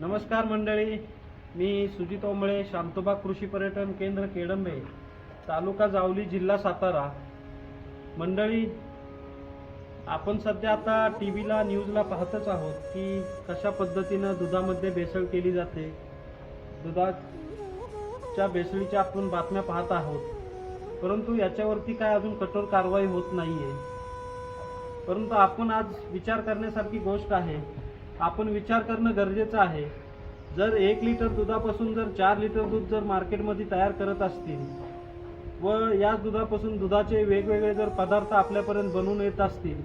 नमस्कार मंडळी. मी सुजित ओंबळे शांतोबा कृषी पर्यटन केंद्र केडंबे तालुका जावली जिल्हा सातारा. मंडळी आपण सध्या आता टी व्हीला न्यूजला पाहतच आहोत की कशा पद्धतीनं दुधामध्ये भेसळ केली जाते. दुधाच्या भेसळीच्या आपण बातम्या पाहत आहोत. परंतु याच्यावरती काय अजून कठोर कारवाई होत नाही आहे परंतु आपण आज विचार करण्यासारखी गोष्ट आहे. आपण विचार करणं गरजेचं आहे. जर एक लिटर दुधापासून जर चार लिटर दूध जर मार्केटमध्ये तयार करत असतील व याच दुधापासून दुधाचे वेगवेगळे जर पदार्थ आपल्यापर्यंत बनवून येत असतील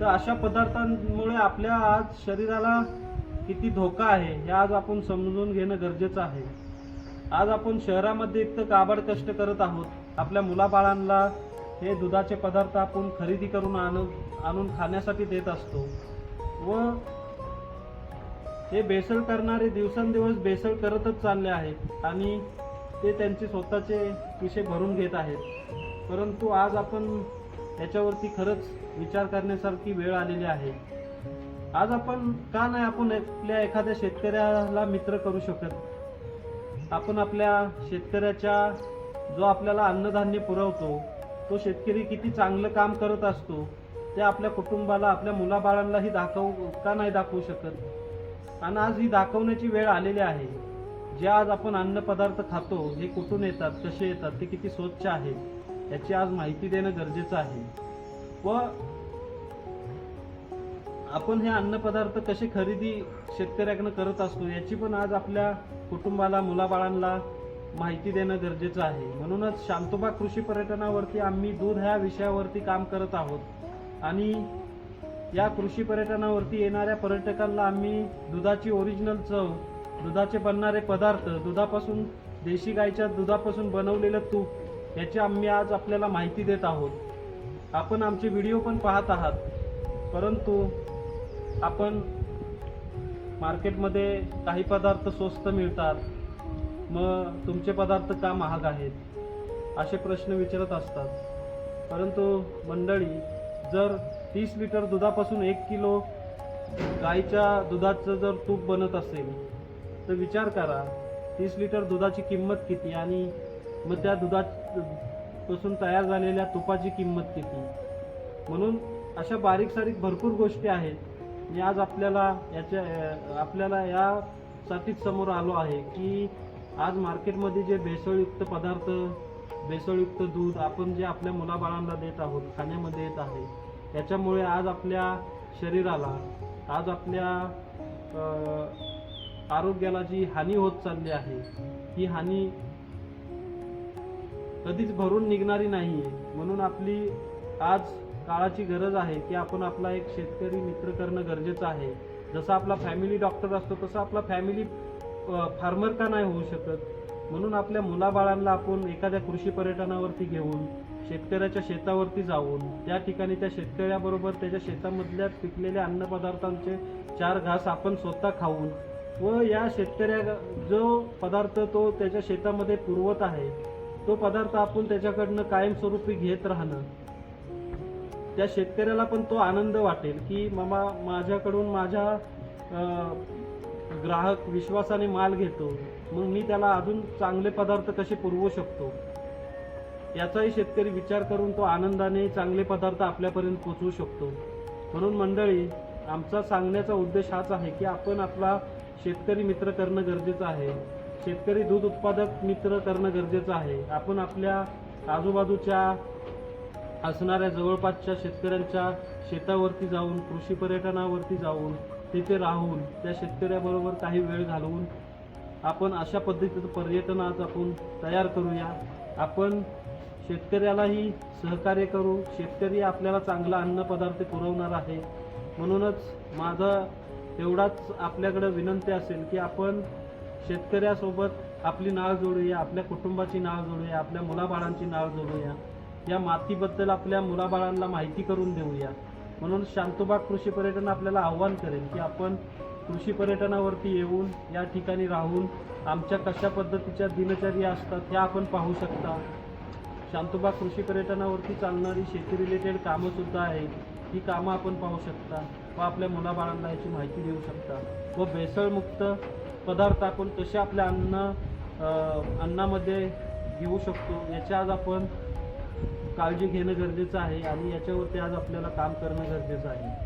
तर अशा पदार्थांमुळे आपल्या आज शरीराला किती धोका आहे हे आज आपण समजून घेणं गरजेचं आहे. आज आपण शहरामध्ये इतकं काबाड कष्ट करत आहोत. आपल्या मुलाबाळांना हे दुधाचे पदार्थ आपण खरेदी करून आणून आणून खाण्यासाठी देत असतो. व हे बेसळ करणारे दिवसेंदिवस बेसळ करतच चालले आहेत आणि ते त्यांचे स्वतःचे विषय भरून घेत आहेत. परंतु आज आपण याच्यावरती खरंच विचार करण्यासारखी वेळ आलेली आहे. आज आपण का नाही आपण आपल्या एखाद्या शेतकऱ्याला मित्र करू शकत? आपण आपल्या शेतकऱ्याच्या जो आपल्याला अन्नधान्य पुरवतो तो शेतकरी किती चांगलं काम करत असतो ते आपल्या कुटुंबाला आपल्या मुलाबाळांनाही दाखवू का नाही दाखवू शकत? आणि आज ही दाखवण्याची वेळ आलेली आहे. जे आज आपण अन्नपदार्थ खातो हे कुठून येतात कसे येतात ते किती स्वच्छ आहेत याची आज माहिती देणं गरजेचं आहे. व आपण हे अन्नपदार्थ कसे खरेदी शेतकऱ्याकडनं करत असतो याची पण आज आपल्या कुटुंबाला मुलाबाळांना माहिती देणं गरजेचं आहे. म्हणूनच शांतोबा कृषी पर्यटनावरती आम्ही दूध ह्या विषयावरती काम करत आहोत. आणि या कृषी पर्यटनावरती येणाऱ्या पर्यटकांना आम्ही दुधाची ओरिजिनल चव दुधाचे बनणारे पदार्थ दुधापासून देशी गाईच्या दुधापासून बनवलेलं तूप याची आम्ही आज आपल्याला माहिती देत आहोत. आपण आमचे व्हिडिओ पण पाहत आहात. परंतु आपण मार्केटमध्ये काही पदार्थ स्वस्त मिळतात. मग तुमचे पदार्थ का महाग आहेत? असे प्रश्न विचारत असतात. परंतु मंडळी जर तीस लिटर दुधापासून एक किलो गाईच्या दुधाचं जर तूप बनत असेल तर विचार करा तीस लिटर दुधाची किंमत किती आणि मग त्या दुधापासून तयार झालेल्या तुपाची किंमत किती? म्हणून अशा बारीक सारीक भरपूर गोष्टी आहेत. मी आज आपल्याला याच्या आपल्याला यासाठीच समोर आलो आहे की आज मार्केटमध्ये जे भेसळयुक्त पदार्थ भेसळयुक्त दूध आपण जे आपल्या मुलाबाळांना देत आहोत खाण्यामध्ये येत आहे याच्यामुळे आज आपल्या शरीराला आज आपल्या आरोग्याला जी हानी होत चालली आहे ही हानी कधीच भरून निघणारी नाही आहे म्हणून आपली आज काळाची गरज आहे की आपण आपला एक शेतकरी मित्र करणं गरजेचं आहे. जसा आपला फॅमिली डॉक्टर असतो तसा आपला फॅमिली फार्मर का नाही होऊ शकत? म्हणून आपल्या मुलाबाळांना आपण एखाद्या कृषी पर्यटनावरती घेऊन शेतकऱ्याच्या शेतावरती जाऊन त्या ठिकाणी त्या शेतकऱ्याबरोबर त्याच्या शेतामधल्या पिकलेल्या अन्नपदार्थांचे चार घास आपण स्वतः खाऊन व या शेतकऱ्या जो पदार्थ तो त्याच्या शेतामध्ये पुरवत आहे तो पदार्थ आपण त्याच्याकडनं कायमस्वरूपी घेत राहणं त्या शेतकऱ्याला पण तो आनंद वाटेल की मामा माझ्याकडून माझ्या ग्राहक विश्वासाने माल घेतो मग मी त्याला अजून चांगले पदार्थ कसे पुरवू शकतो? याचाही शेतकरी विचार करून तो आनंदाने चांगले पदार्थ आपल्यापर्यंत पोचवू शकतो. म्हणून मंडळी आमचा सांगण्याचा उद्देश हाच आहे की आपण आपला शेतकरी मित्र करणं गरजेचं आहे. शेतकरी दूध उत्पादक मित्र करणं गरजेचं आहे. आपण आपल्या आजूबाजूच्या असणाऱ्या जवळपासच्या शेतकऱ्यांच्या शेतावरती जाऊन कृषी पर्यटनावरती जाऊन तिथे राहून त्या शेतकऱ्याबरोबर काही वेळ घालवून आपण अशा पद्धतीचं पर्यटन आज आपण तयार करूया. आपण शेतकऱ्यालाही सहकार्य करू. शेतकरी आपल्याला चांगला अन्नपदार्थ पुरवणार आहे. म्हणूनच माझा एवढाच आपल्याकडं विनंती असेल की आपण शेतकऱ्यासोबत आपली नाळ जोडूया आपल्या कुटुंबाची नाळ जोडूया आपल्या मुलाबाळांची नाळ जोडूया. या मातीबद्दल आपल्या मुलाबाळांना माहिती करून देऊया. म्हणून शांतोबाग कृषी पर्यटन आपल्याला आव्हान करेल की आपण कृषी पर्यटनावरती येऊन या ठिकाणी राहून आमच्या कशा पद्धतीच्या दिनचर्या असतात ह्या आपण पाहू शकता. शांतोबा कृषी पर्यटनावरती चालणारी शेती रिलेटेड कामंसुद्धा आहेत. ही कामं आपण पाहू शकता व आपल्या मुलाबाळांना याची माहिती देऊ शकता. व भेसळमुक्त पदार्थ आपण कसे आपल्या अन्न अन्नामध्ये घेऊ शकतो. याची आज आपण काळजी घेणं गरजेचं आहे आणि याच्यावरती आज आपल्याला काम करणं गरजेचं आहे.